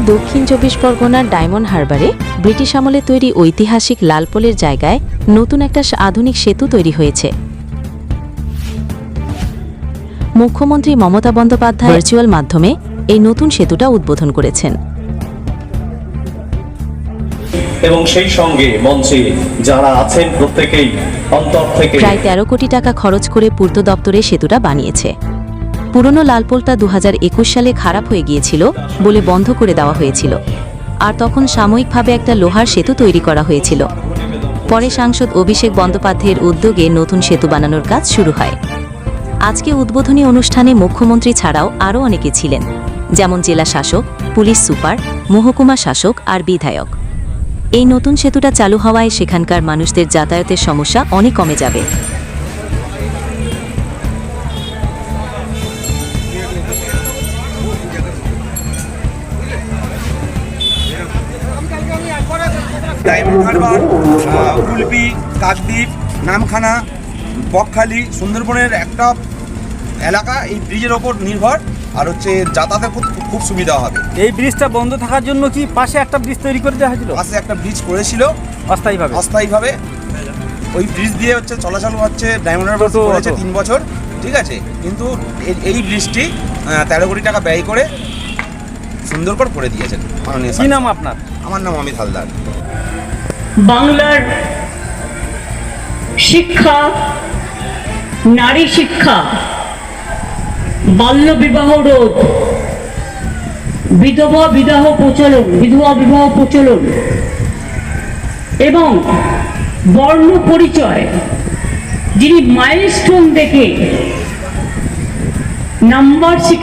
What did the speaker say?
দক্ষিণ চব্বিশ পরগনার ডায়মন্ড হারবারে ব্রিটিশ আমলে তৈরি ঐতিহাসিক লালপোলের জায়গায় নতুন একটা আধুনিক সেতু তৈরি হয়েছে। মুখ্যমন্ত্রী মমতা বন্দ্যোপাধ্যায় ভার্চুয়াল মাধ্যমে এই নতুন সেতুটা উদ্বোধন করেছেন। এবং সেই সঙ্গে মঞ্চে যারা আছেন প্রত্যেকেই অন্তর থেকে প্রায় তেরো কোটি টাকা খরচ করে পূর্ত দপ্তরে সেতুটা বানিয়েছে। পুরনো লালপোলটা দু হাজার একুশ সালে খারাপ হয়ে গিয়েছিল বলে বন্ধ করে দেওয়া হয়েছিল। আর তখন সাময়িকভাবে একটা লোহার সেতু তৈরি করা হয়েছিল। পরে সাংসদ অভিষেক বন্দ্যোপাধ্যায়ের উদ্যোগে নতুন সেতু বানানোর কাজ শুরু হয়। আজকে উদ্বোধনী অনুষ্ঠানে মুখ্যমন্ত্রী ছাড়াও আরও অনেকে ছিলেন, যেমন জেলা শাসক, পুলিশ সুপার, মহকুমা শাসক আর বিধায়ক। এই নতুন সেতুটা চালু হওয়ায় সেখানকার মানুষদের যাতায়াতের সমস্যা অনেক কমে যাবে। ডায়মন্ড হারবার কুলপি কাকদ্বীপ নামখানা বকখালি সুন্দরবনের একটা এলাকা এই ব্রিজের ওপর নির্ভর আর হচ্ছে যাতায়াতের খুব খুব সুবিধা হবে। এই ব্রিজটা বন্ধ থাকার জন্য কি পাশে একটা ব্রিজ তৈরি করে দেওয়া হয়েছিল? পাশে একটা ব্রিজ করেছিল। অস্থায়ীভাবে। অস্থায়ীভাবে। ওই ব্রিজ দিয়ে হচ্ছে চলাচল হচ্ছে ডায়মন্ড হারবার করেছে তিন বছর ঠিক আছে? কিন্তু এই- এই ব্রিজটি তেরো কোটি টাকা ব্যয় করে সুন্দর করে করে দিয়েছেন। মাননীয় কি নাম আপনার? আমার নাম অমিত হালদার। বাংলার শিক্ষা, নারী শিক্ষা, বাল্য বিবাহ রোধ, বিধবা বিবাহ প্রচলন, বিধবা বিবাহ প্রচলন এবং বর্ণ পরিচয়, যিনি মাইলস্টোন দেখে নাম্বার শিখে